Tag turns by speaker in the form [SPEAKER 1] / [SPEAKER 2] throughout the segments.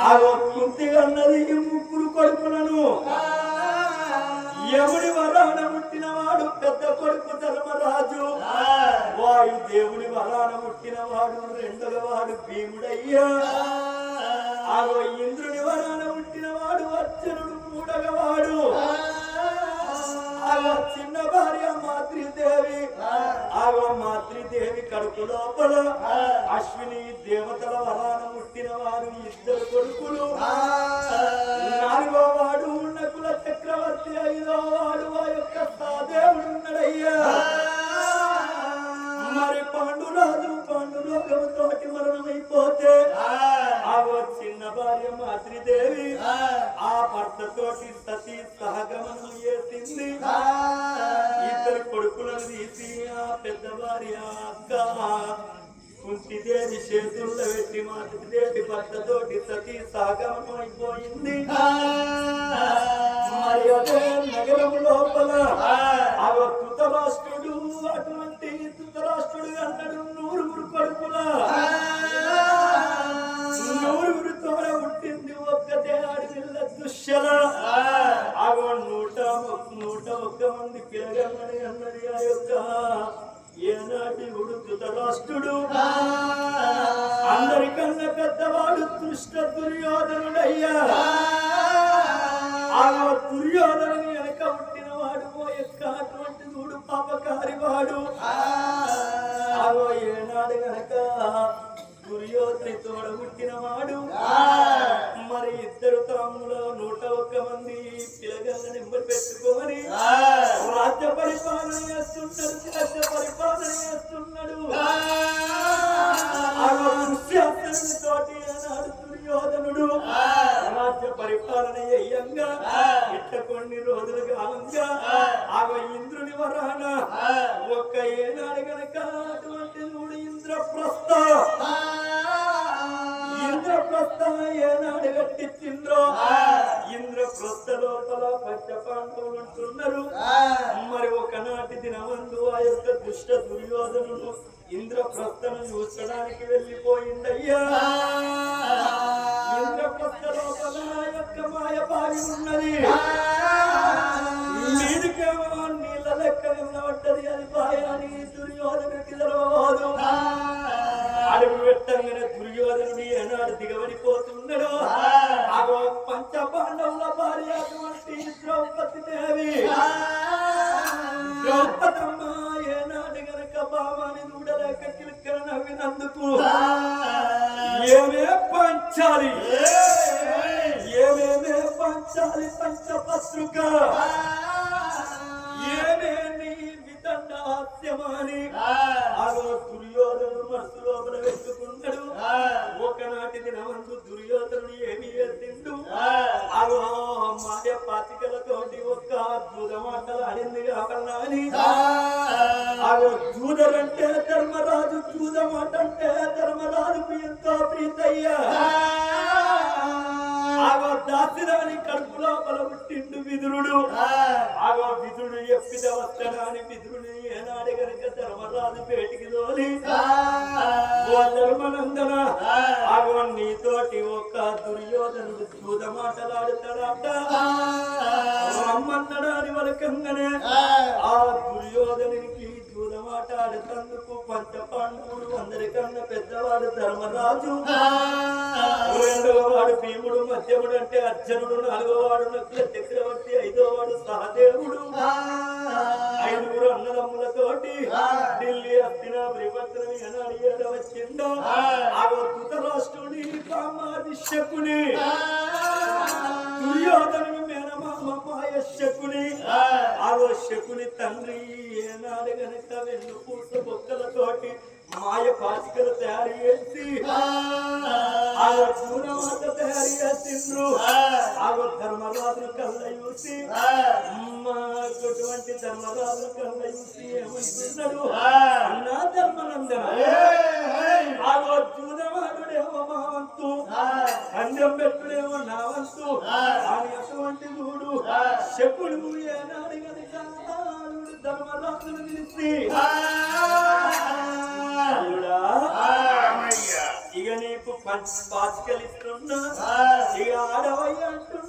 [SPEAKER 1] ఆ కుంతి అన్నది ఈ ముగ్గురు కొడుకులను. ఎవడి వరాన పుట్టినవాడు పెద్ద కొడుకు ధర్మరాజు? వాయు దేవుడి వరాన పుట్టినవాడు రెండవ వాడు భీముడయ్యా. ఆగో ఇంద్రుని వరాన పుట్టినవాడు అర్జునుడు మూడగవాడు వాడు భార్య మాతృదేవి ఆగో మాతృదేవి కడుపు లోపల. అశ్విని దేవతల వరాన పుట్టిన వారు ఇద్దరు కొడుకులు. నాలుగో వాడు నకుల చక్రవర్తి ఐదో వాడు చిన్న భార్య మాతృదేవి. ఆ. భర్తతోటి సతీ సహగమనం చేసింది. ఇద్దరు కొడుకులను తీసి ఆ పెద్ద భార్య అక్క. కుంతిదేవి చేతుల్లో పెట్టి మాతృదేవి భర్తతోటి సతీ ఆగో నూట నూట ఒక్క మంది పిల్లగలని అన్నది ఆ యొక్క ఏనాటి ఉడు ధృతరాష్ట్రుడు అందరికన్నా పెద్దవాడు దుష్ట దుర్యోధనుడయ్యా. ఆ. దుర్యోధనుని వెనక పుట్టిన వాడు ఓ యొక్క అటువంటి చూడు పాపకారి వాడు. ఆగో ఏనాడు గనక దుర్యోధని తోడ పుట్టిన వాడు నెంబర్ పెట్టుకొని రాజ్య పరిపాలన చేస్తున్నాడు రాజ్య పరిపాలన చేస్తున్నాడు. తోటి ఆనాడు దుర్యోధనుడు. రాజ్య పరిపాలన అయ్యంగా ఇట్ట కొన్ని రోజులు కాలంగా ఆగో ఇంద్రుని వరాన ఒక్క ఏనాడు గనక అటువంటి చూడు ఇంద్రప్రస్థ. ఇంద్రప్రస్థ ఏనాడు కట్టించిండ్రో ఇంద్రప్రస్థ లోపల పంచ పాండవులు ఉంటున్నారు మరి ఒకనాటి దినమందు ఆ యొక్క దుష్ట దుర్యోధనుడు ఇంద్రప్రస్థను చూసడానికి వెళ్ళిపోయిందయ్యా. ఇంద్రప్రస్థ లోపల ఆ యొక్క మాయ ఉన్నది. మీదికేమో నీళ్ళ లెక్క ఉన్నబడ్డది అది బాయాని దుర్యోధనుడికి తెలవదు అడుగు పెట్టంగానే దుర్యోధనుడు ఏనాడు దిగబడిపోతున్నాడు. అగో దేవి ద్రౌపదమ్మ ఏనాడు గనక భావాన్ని చూడలేక కిలక్కన నవ్వినందుకు ఏమే పంచాలి? ఏమేమే పంచాలి పంచపత్రిక? ఏమే నీ విదండ హాస్యమాని ఆగో దుర్యోధనుడు మనసు లోపల పెట్టుకున్నాడు ఒకనాటి దినమందు దుర్యోధనుడు ఏమి చేసిండు అంటే ధర్మరాజుకు ఎంతో ప్రీతయ్యా. ఆగో దాసిరాని కడుపు లోపల పుట్టిండు విదురుడు. ఆగో విదురుడు ఎప్పిద వస్తాడని విదురుని ఏనాడు గనక ధర్మరాజు పేటికి తోలి. ఓ ధర్మనందన ఆగో నీతోటి ఒక్క దుర్యోధనుడు చూద మాటలాడుతాడట రమ్మన్నడా అని వలకంగానే ఆ దుర్యోధనునికి చూద మాట్లాడుతందుకు పంచ పాండవుడు అందరికన్నా పెద్దవాడు ధర్మరాజు. రెండవ వాడు భీముడు మధ్యముడు అంటే అర్జునుడు నాలుగో వాడు నకుల చక్రవర్తి ఐదో వాడు సహదేవుడు ఐదుగురు అన్నదమ్ములతోటి ఢిల్లీ అత్తిన పరివర్తన ఎనాడు ఏడ వచ్చిందో? ఆ. ధృత రాష్ట్రుని కామాది శకుని దుర్యోధను మేనమామ మాయ శకుని ఆగో శకుని తండ్రి ఏనాడు గనక వెన్ను పూస బొక్కలతోటి మాయ పాచికలు తయారు చేసి చూడమాట తయారు చేసిండ్రు. ఆగో ధర్మరాజు కళ్ళ చూసి మాటువంటి ధర్మరాజు కళ్ళ చూసి ఏమంటున్నాడు అన్నా ధర్మనందన. ఆగో చూడవాడుడేమో మా వంతు అండం పెట్టుడేమో నా వంతు అటువంటి చెప్పుడు పిలిచి అల్లుడా! ఇక నీకు పాచికలిస్తున్నా ఇక ఆడవయ్య అంటున్నాడు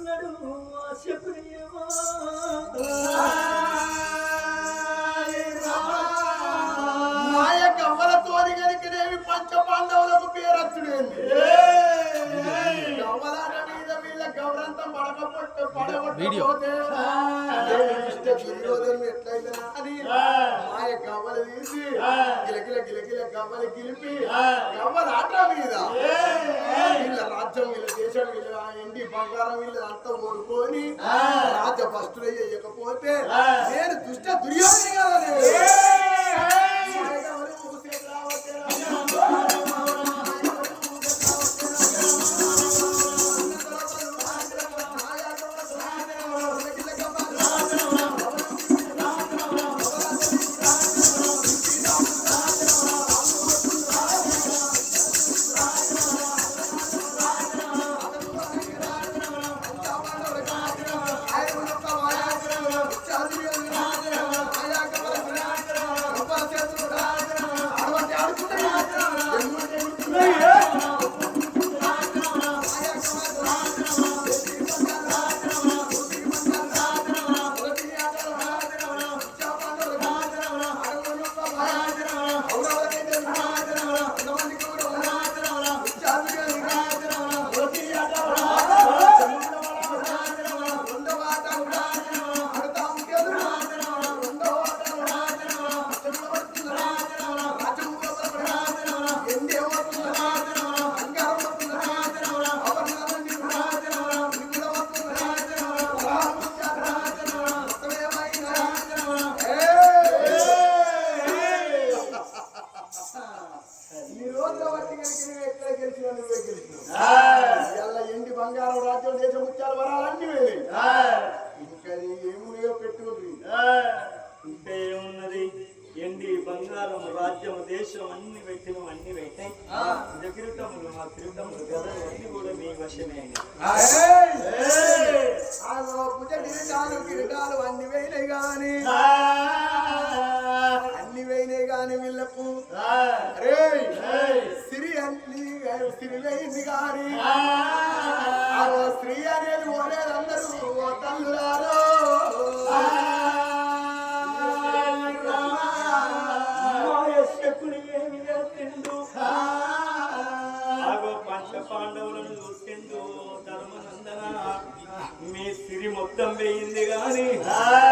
[SPEAKER 2] ఎట్లయినా అని మాయ గవ్వలు తీసి గిలగిల గిలగిల గవ్వలు గిలిపి గవ్వలాట మీద. వీళ్ళ రాజ్యం వీళ్ళ దేశం వీళ్ళ ఎండి బంగారం వీళ్ళ అంతా ఓడుకొని రాజ్య ఫస్ట్ వేయకపోతే నేను దుష్ట దుర్యోధని కిరీటాలు కిరీటాలు అన్ని వేయినాయి గాని. అన్ని వేయినాయి గాని వీళ్ళకు. సిరి అన్ని సిరి వేయింది గాని. స్త్రీ అనేది ఓలేదు అందరూ ఓ తల్లులారో.
[SPEAKER 1] వేయింది గాని